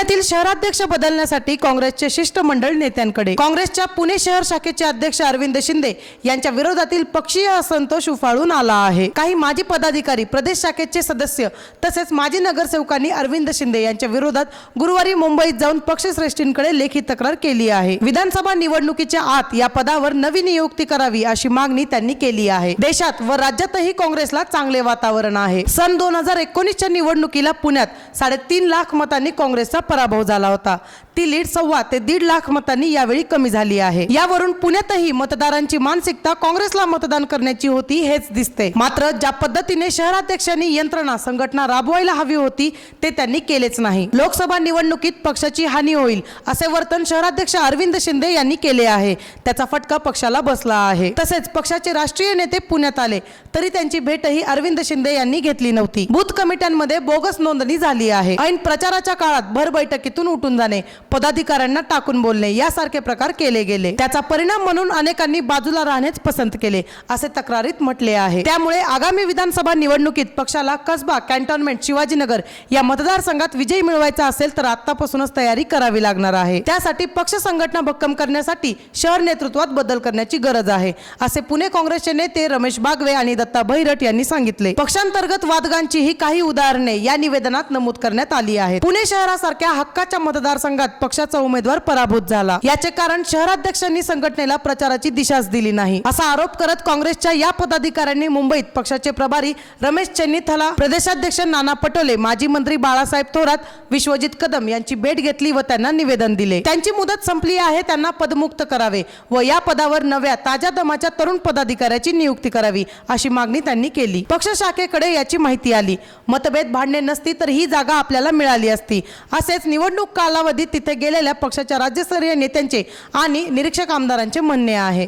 पुण्यातील शहराध्यक्ष बदलण्यासाठी काँग्रेसचे शिष्टमंडळ नेत्यांकडे. काँग्रेसच्या पुणे शहर शाखेचे अध्यक्ष अरविंद शिंदे यांच्या विरोधातील पक्षीय असंतोष उफाळून आला आहे. काही माजी पदाधिकारी प्रदेश शाखेचे सदस्य तसेच माजी नगरसेवकांनी अरविंद शिंदे यांच्या विरोधात गुरुवारी मुंबईत जाऊन पक्षश्रेष्ठींकडे लेखी तक्रार केली आहे. विधानसभा निवडणुकीच्या आत या पदावर नवी नियुक्ती करावी अशी मागणी त्यांनी केली आहे. देशात व राज्यातही काँग्रेसला चांगले वातावरण आहे. सन दोन हजार एकोणीसच्या निवडणुकीला पुण्यात साडेतीन लाख मतांनी काँग्रेसचा पराभव झाला होता. ती लीड सव्वा ते दीड लाख मतांनी यावेळी कमी झाली आहे. यावरून पुण्यातही मतदारांची मानसिकता काँग्रेसला मतदान करण्याची होती हेच दिसते. मात्र ज्या पद्धतीने शहराध्यक्षांनी यंत्रणा संघटना राबवायला हवी होती ते त्यांनी केलेच नाही. लोकसभा निवडणुकीत पक्षाची हानी होईल असे वर्तन शहराध्यक्ष अरविंद शिंदे यांनी केले आहे. त्याचा फटका पक्षाला बसला आहे. तसेच पक्षाचे राष्ट्रीय नेते पुण्यात आले तरी त्यांची भेटही अरविंद शिंदे यांनी घेतली नव्हती. बूथ कमिट्यांमध्ये बोगस नोंदणी झाली आहे. ऐन प्रचाराच्या काळात भरभर बैठकीतून उठून जाणे पदाधिकाऱ्यांना टाकून बोलणे यासारखे प्रकार केले गेले. त्याचा परिणाम म्हणून अनेकांनी बाजूला राहणेच पसंत केले असे तक्रारीत म्हटले आहे. त्यामुळे आगामी विधानसभा निवडणुकीत पक्षाला कसबा कॅन्टोन्मेंट शिवाजीनगर या मतदारसंघात विजय मिळवायचा असेल तर आतापासूनच तयारी करावी लागणार आहे. त्यासाठी पक्ष संघटना भक्कम करण्यासाठी शहर नेतृत्वात बदल करण्याची गरज आहे असे पुणे काँग्रेसचे नेते रमेश बागवे आणि दत्ता भैरट यांनी सांगितले. पक्षांतर्गत वादगांची ही काही उदाहरणे या निवेदनात नमूद करण्यात आली आहेत. पुणे शहरासारख्या हक्काच्या मतदारसंघात पक्षाचा उमेदवार पराभूत झाला. याचे कारण शहराध्यक्षांनी संघटनेला प्रचाराची दिशाच दिली नाही. असा आरोप करत काँग्रेसच्या या पदाधिकाऱ्यांनी मुंबईत पक्षाचे प्रभारी रमेश चेन्नीथला प्रदेशाध्यक्ष नाना पटोले माजी मंत्री बाळासाहेब थोरात विश्वजित कदम यांची भेट घेतली व त्यांना निवेदन दिले. त्यांची मुदत संपली आहे त्यांना पदमुक्त करावे व या पदावर नव्या ताज्या दमाच्या तरुण पदाधिकाऱ्याची नियुक्ती करावी अशी मागणी त्यांनी केली. पक्ष शाखेकडे याची माहिती आली. मतभेद भांडणे नसती तर ही जागा आपल्याला मिळाली असती. असेच निवडणूक कालावधीत तिथे गेलेल्या पक्षाच्या राज्यस्तरीय नेत्यांचे आणि निरीक्षक आमदारांचे म्हणणे आहे.